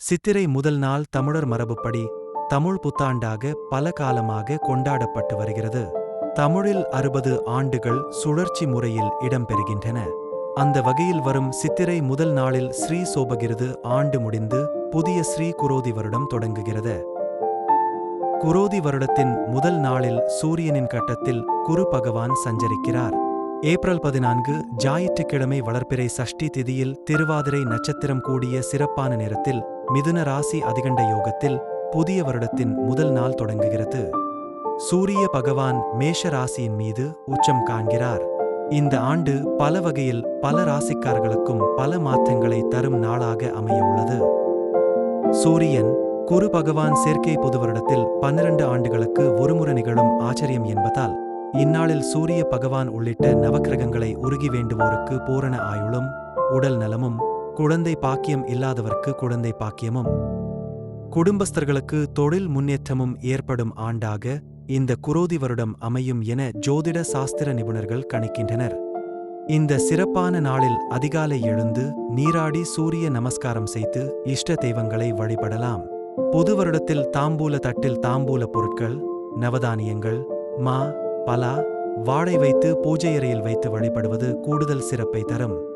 சித்திரை முதல் நாள் தமிழர் மரபுப்படி தமிழ் புத்தாண்டாக பல காலமாக கொண்டாடப்பட்டு வருகிறது. தமிழில் அறுபது ஆண்டுகள் சுழற்சி முறையில் இடம்பெறுகின்றன அந்த வகையில் வரும் சித்திரை முதல் நாளில் ஸ்ரீ சோபகிருது ஆண்டு முடிந்து புதிய ஸ்ரீ குரோதி வருடம் தொடங்குகிறது. குரோதி வருடத்தின் முதல் நாளில் சூரியனின் கட்டத்தில் குரு பகவான் சஞ்சரிக்கிறார். ஏப்ரல் பதினான்கு ஞாயிற்றுக்கிழமை வளர்ப்பிறை சஷ்டி திதியில் திருவாதிரை நட்சத்திரம் கூடிய சிறப்பான நேரத்தில் மிதுன ராசி அதிகண்ட யோகத்தில் புதிய வருடத்தின் முதல் நாள் தொடங்குகிறது. சூரிய பகவான் மேஷ ராசியின் மீது உச்சம் காண்கிறார். இந்த ஆண்டு பல வகையில் பல ராசிக்காரர்களுக்கும் பல மாற்றங்களை தரும் நாளாக அமையவுள்ளது. சூரியன் குரு பகவான் சேர்க்கை புது வருடத்தில் பன்னிரண்டு ஆண்டுகளுக்கு ஒருமுறை நிகழும் ஆச்சரியம் என்பதால் இந்நாளில் சூரிய பகவான் உள்ளிட்ட நவக்கிரகங்களை உருகி வேண்டுவோருக்கு பூரண ஆயுளும் உடல் நலமும் குழந்தை பாக்கியம் இல்லாதவர்க்கு குழந்தை பாக்கியமும். குடும்பஸ்தர்களுக்கு தொழில் முன்னேற்றமும் ஏற்படும் ஆண்டாக இந்த குரோதி வருடம் அமையும் என ஜோதிட சாஸ்திர நிபுணர்கள் கணிக்கின்றனர். இந்த சிறப்பான நாளில் அதிகாலை எழுந்து நீராடி சூரிய நமஸ்காரம் செய்து இஷ்ட தெய்வங்களை வழிபடலாம். புது வருடத்தில் தாம்பூல தட்டில் தாம்பூல பொருட்கள் நவதானியங்கள் மா பலா வாழை வைத்து பூஜை அறையில் வைத்து வழிபடுவது கூடுதல் சிறப்பை தரும்.